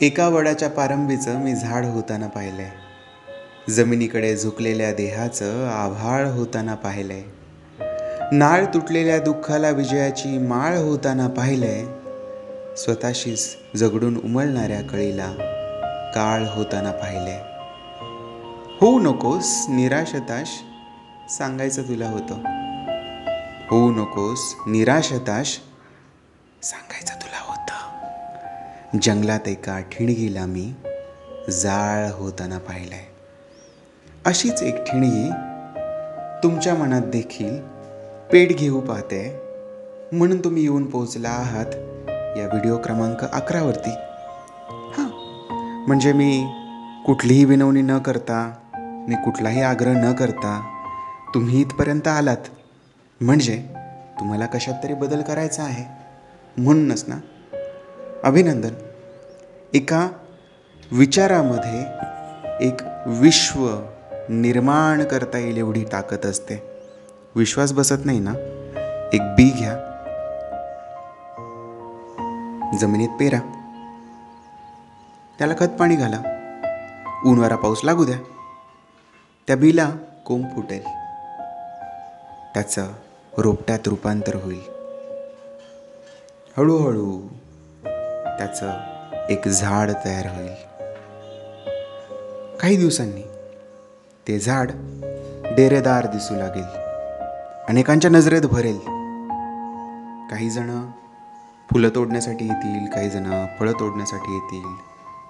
एका वडाच्या पारंबीचं मी झाड होताना पाहिलंय जमिनीकडे झुकलेल्या देहाचं आभाळ होताना पाहिलंय नाळ तुटलेल्या दुःखाला विजयाची माळ होताना पाहिलंय स्वतःशीच झगडून उमलणाऱ्या कळीला काळ होताना पाहिलंय होऊ नकोस निराशताश सांगायचं तुला होतं. होऊ नकोस निराशताश सांगायचं तुला जंगलात एका ठिणगीला मी जाळ होताना पाहिलंय. अशीच एक ठिणगी तुमच्या मनात देखील पेट घेऊ पाहते. म्हणून तुम्ही येऊन पोहोचला आहात या व्हिडिओ क्रमांक अकरावरती हां म्हणजे मी कुठलीही विनवणी न करता मी कुठलाही आग्रह न करता तुम्ही इथपर्यंत आलात. म्हणजे तुम्हाला कशात तरी बदल करायचा आहे. म्हणूनच ना अभिनंदन. एका विचारामध्ये एक विश्व निर्माण करता येईल एवढी ताकद असते. विश्वास बसत नाही ना? एक बी घ्या. जमिनीत पेरा. त्याला खत पाणी घाला. ऊनवारा पाऊस लागू द्या. त्या बीला कोंब फुटेल. त्याचं रोपट्यात रूपांतर होईल. हळूहळू त्याचं एक झाड तयार होईल. काही दिवसांनी ते झाड डेरेदार दिसू लागेल. अनेकांच्या नजरेत भरेल. काही जण फुलं तोडण्यासाठी येतील काही जण फळं तोडण्यासाठी येतील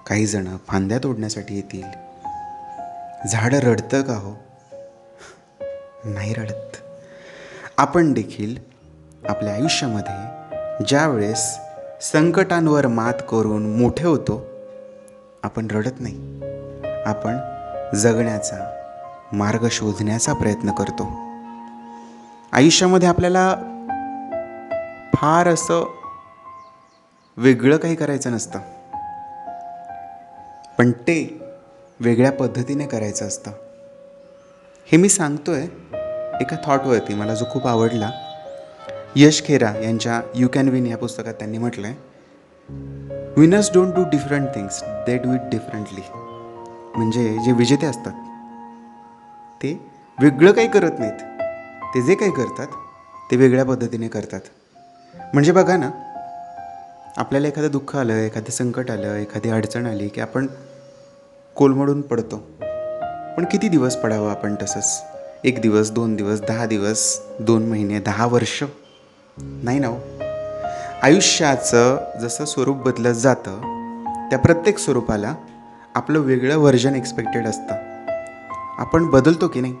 काही जण फांद्या तोडण्यासाठी येतील. झाडं रडतं का हो? नाही रडत. आपण देखील आपल्या आयुष्यामध्ये ज्या वेळेस संकटांवर मात करून मोठे होतो. आपण रडत नाही. आपण जगण्याचा मार्ग शोधण्याचा प्रयत्न करतो. आयुष्यामध्ये आपल्याला फार असं वेगळं काही करायचं नसतं. पण ते वेगळ्या पद्धतीने करायचं असतं. हे मी सांगतोय एका थॉटवरती मला जो खूप आवडला यश खेरा यांच्या यू कॅन विन या पुस्तकात त्यांनी म्हटलं आहे winners don't do different things they do it differently म्हणजे जे विजेते असतात ते वेगळं काही करत नाहीत. ते जे काही करतात ते वेगळ्या पद्धतीने करतात. म्हणजे बघा ना आपल्याला एखादं दुःख आलं एखादं संकट आलं एखादी अडचण आली की आपण कोलमडून पडतो. पण किती दिवस पडावं आपण तसंच? एक दिवस दोन दिवस दहा दिवस दोन महिने दहा वर्ष? नाही ना हो. आयुष्याचं जसं स्वरूप बदलत जातं त्या प्रत्येक स्वरूपाला आपलं वेगळं व्हर्जन एक्सपेक्टेड असतं. आपण बदलतो की नाही?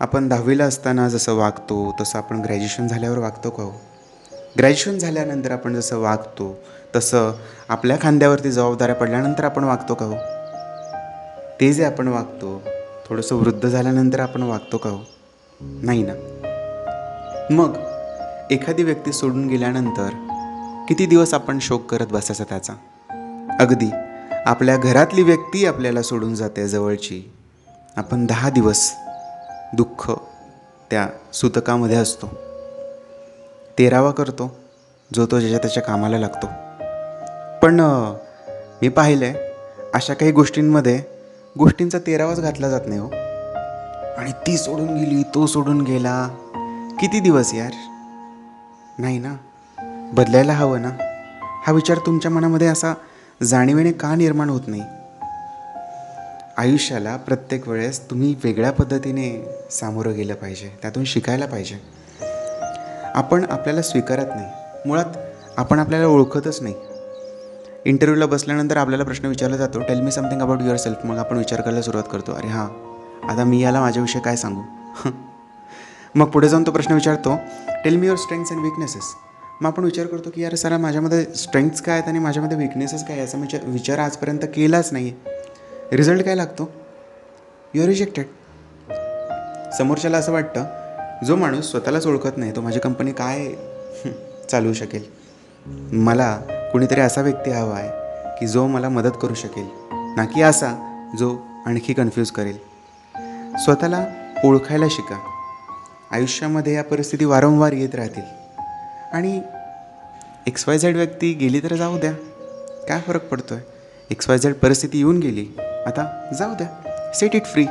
आपण दहावीला असताना जसं वागतो तसं आपण ग्रॅज्युएशन झाल्यावर वागतो का हो? ग्रॅज्युएशन झाल्यानंतर आपण जसं वागतो तसं आपल्या खांद्यावरती जबाबदाऱ्या पडल्यानंतर आपण वागतो का हो? ते जे आपण वागतो थोडंसं वृद्ध झाल्यानंतर आपण वागतो का हो? नाही ना. मग एखादी व्यक्ती सोडून गेल्यानंतर किती दिवस आपण शोक करत बसायचा त्याचा? अगदी आपल्या घरातली व्यक्ती आपल्याला सोडून जाते जवळची. आपण दहा दिवस दुःख त्या सुतकामध्ये असतो. तेरावा करतो जो तो ज्याच्या त्याच्या कामाला लागतो. पण मी पाहिलं आहे अशा काही गोष्टींमध्ये गोष्टींचा तेरावाच घातला जात नाही हो. आणि ती सोडून गेली तो सोडून गेला. किती दिवस यार? नाही ना? बदलायला हवं ना? हा विचार तुमच्या मनामध्ये असा जाणीवेने का निर्माण होत नाही? आयुष्याला प्रत्येक वेळेस तुम्ही वेगळ्या पद्धतीने सामोरं गेलं पाहिजे त्यातून शिकायला पाहिजे. आपण आपल्याला स्वीकारत नाही. मुळात आपण आपल्याला ओळखतच नाही. इंटरव्ह्यूला बसल्यानंतर आपल्याला प्रश्न विचारला जातो tell me something about yourself मग आपण विचार करायला सुरुवात करतो अरे हां आता मी याला माझ्याविषयी काय सांगू? मग पुढे जाऊन तो प्रश्न विचारतो tell me your strengths and weaknesses मग आपण विचार करतो की यार सर माझ्यामध्ये स्ट्रेंथ्स काय आहेत आणि माझ्यामध्ये विकनेसेस काय आहे याचा मी विचार आजपर्यंत केलाच नाही आहे रिझल्ट काय लागतो? युअर आर रिजेक्टेड समोरच्याला असं वाटतं जो माणूस स्वतःलाच ओळखत नाही तो माझी कंपनी काय चालवू शकेल? मला कुणीतरी असा व्यक्ती हवा आहे की जो मला मदत करू शकेल ना की असा जो आणखी कन्फ्यूज करेल. स्वतःला ओळखायला शिका. आयुष्यामध्ये या परिस्थिती वारंवार येत राहतील. आणि एक्स वाय झेड व्यक्ती गेली तर जाऊ द्या. काय फरक पडतो आहे एक्स वाय झेड परिस्थिती येऊन गेली आता जाऊ द्या. सेट इट फ्री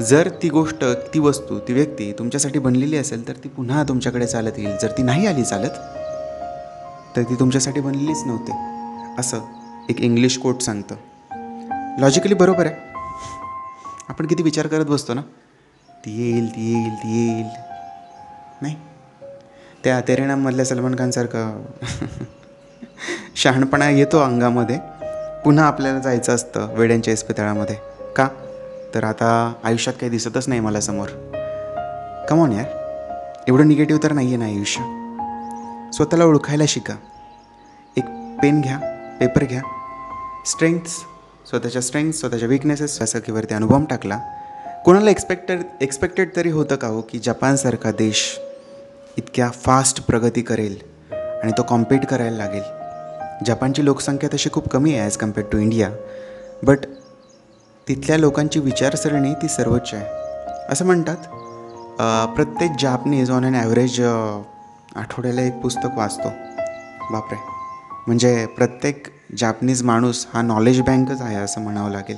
जर ती गोष्ट ती वस्तू ती व्यक्ती तुमच्यासाठी बनलेली असेल तर ती पुन्हा तुमच्याकडे चालत येईल. जर ती नाही आली चालत तर ती तुमच्यासाठी बनलेलीच नव्हते. असं एक इंग्लिश कोट सांगतं. लॉजिकली बरोबर आहे. आपण किती विचार करत बसतो ना? ती येईल ती येईल ती येईल. नाही. त्या तेरेनाममधल्या सलमान खानसारखं शहाणपणा येतो अंगामध्ये. पुन्हा आपल्याला जायचं असतं वेड्यांच्या इस्पितळामध्ये. का? तर आता आयुष्यात काही दिसतच नाही मला समोर. कमॉन यार. एवढं निगेटिव्ह तर नाही आहे ना आयुष्य. स्वतःला ओळखायला शिका. एक पेन घ्या पेपर घ्या. स्ट्रेंथ्स स्वतःच्या स्ट्रेंथ स्वतःच्या विकनेसेस सखीवरती अनुभव टाकला कोणाला एक्सपेक्टेड एक्सपेक्टेड तरी होतं का हो की जपानसारखा देश इतक्या फास्ट प्रगती करेल आणि तो कॉम्पीट करायला लागेल? जपानची लोकसंख्या तशी खूप कमी आहे as compared to India but तिथल्या लोकांची विचारसरणी ती सर्वोच्च आहे. असं म्हणतात प्रत्येक जापनीज ऑन अन ॲव्हरेज आठवड्याला एक पुस्तक वाचतो. बापरे. म्हणजे प्रत्येक जापनीज माणूस हा नॉलेज बँकच आहे असं म्हणावं लागेल.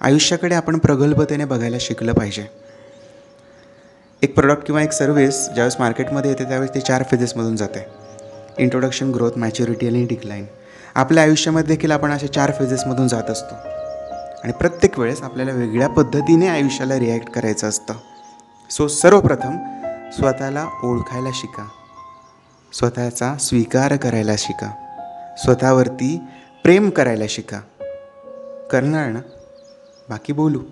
आयुष्याकडे आपण प्रगल्भतेने बघायला शिकलं पाहिजे. एक प्रोडक्ट किंवा एक सर्व्हिस ज्यावेळेस मार्केटमध्ये येते त्यावेळेस ती चार फेजेसमधून जाते. इंट्रोडक्शन ग्रोथ मॅच्युरिटी आणि डिक्लाईन आपल्या आयुष्यामध्ये देखील आपण अशा चार फेजेसमधून जात असतो. आणि प्रत्येक वेळेस आपल्याला वेगळ्या पद्धतीने आयुष्याला रिॲक्ट करायचं असतं. सो सर्वप्रथम स्वतःला ओळखायला शिका. स्वतःचा स्वीकार करायला शिका. स्वतःवरती प्रेम करायला शिका. करणार ना? बाकी बोलू